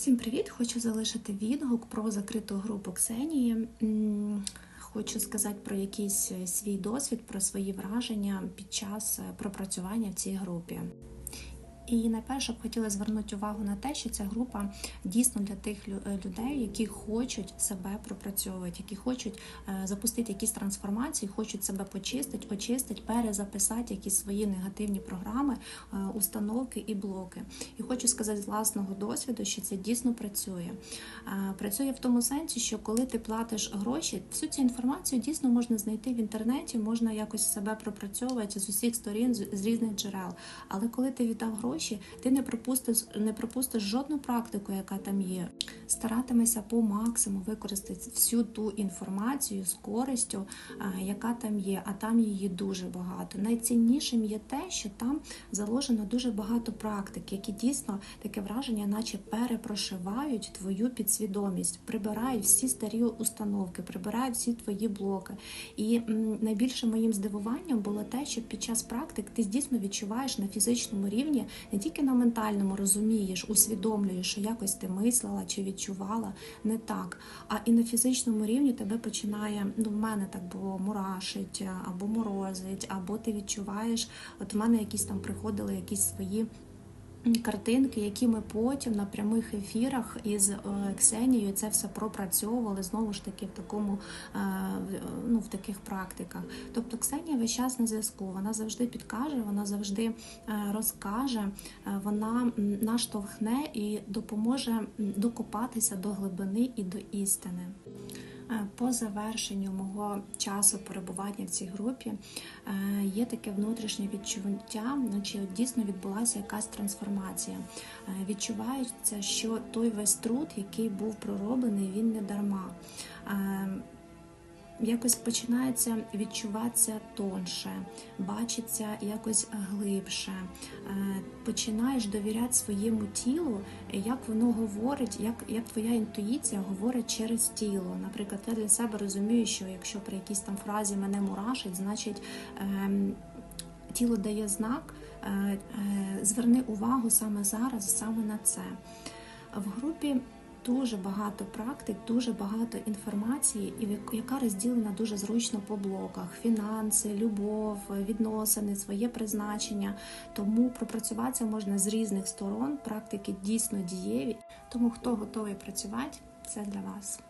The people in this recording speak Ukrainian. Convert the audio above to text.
Всім привіт! Хочу залишити відгук про закриту групу Ксенії. Хочу сказати про якийсь е, свій досвід, про свої враження під час е, пропрацювання в цій групі. І найперше б хотіла звернути увагу на те, що ця група дійсно для тих е, людей, які хочуть себе пропрацьовувати, які хочуть е, запустити якісь трансформації, хочуть себе почистити, очистити, перезаписати якісь свої негативні програми, е, установки і блоки. І хочу сказати з власного досвіду, що це дійсно працює. Працює в тому сенсі, що коли ти платиш гроші, всю цю інформацію дійсно можна знайти в інтернеті, можна якось себе пропрацьовувати з усіх сторін, з різних джерел. Але коли ти віддав гроші, ти не пропустиш, не пропустиш жодну практику, яка там є. Старатимешся по максимуму використати всю ту інформацію з користю, е, яка там є, а там її дуже багато. Найціннішим є те, що там заложено дуже багато практик, які дійсно таке враження, наче перепрошивають твою підсвідомість, прибирають всі старі установки, прибирають всі твої блоки. І м, найбільшим моїм здивуванням було те, що під час практик ти дійсно відчуваєш на фізичному рівні, не тільки на ментальному розумієш, усвідомлюєш, що якось ти мислила чи відчувала не так, а і на фізичному рівні тебе починає, ну в мене так було мурашить або морозить, або ти відчуваєш, от в мене якісь там приходили якісь свої. Картинки, які ми потім на прямих ефірах із е, Ксенією це все пропрацьовували знову ж таки в такому е, ну, в таких практиках. Тобто Ксенія весь час на зв'язку, вона завжди підкаже, вона завжди е, розкаже, е, вона наштовхне і допоможе докопатися до глибини і до істини. Е, По завершенню мого часу перебування в цій групі е, є таке внутрішнє відчуття, наче от дійсно відбулася якась трансформація. Е, Відчувається, що той весь труд, який був пророблений, він не дарма. Якось починається відчуватися тонше, бачиться якось глибше. Е, Починаєш довіряти своєму тілу, як воно говорить, як, як твоя інтуїція говорить через тіло. Наприклад, я для себе розумію, що якщо при якійсь там фразі мене мурашить, значить ем, тіло дає знак, е, е, зверни увагу саме зараз, саме на це. В групі дуже багато практик, дуже багато інформації, і яка розділена дуже зручно по блоках: фінанси, любов, відносини, своє призначення. Тому пропрацюватися можна з різних сторон. Практики дійсно дієві. Тому хто готовий працювати, це для вас.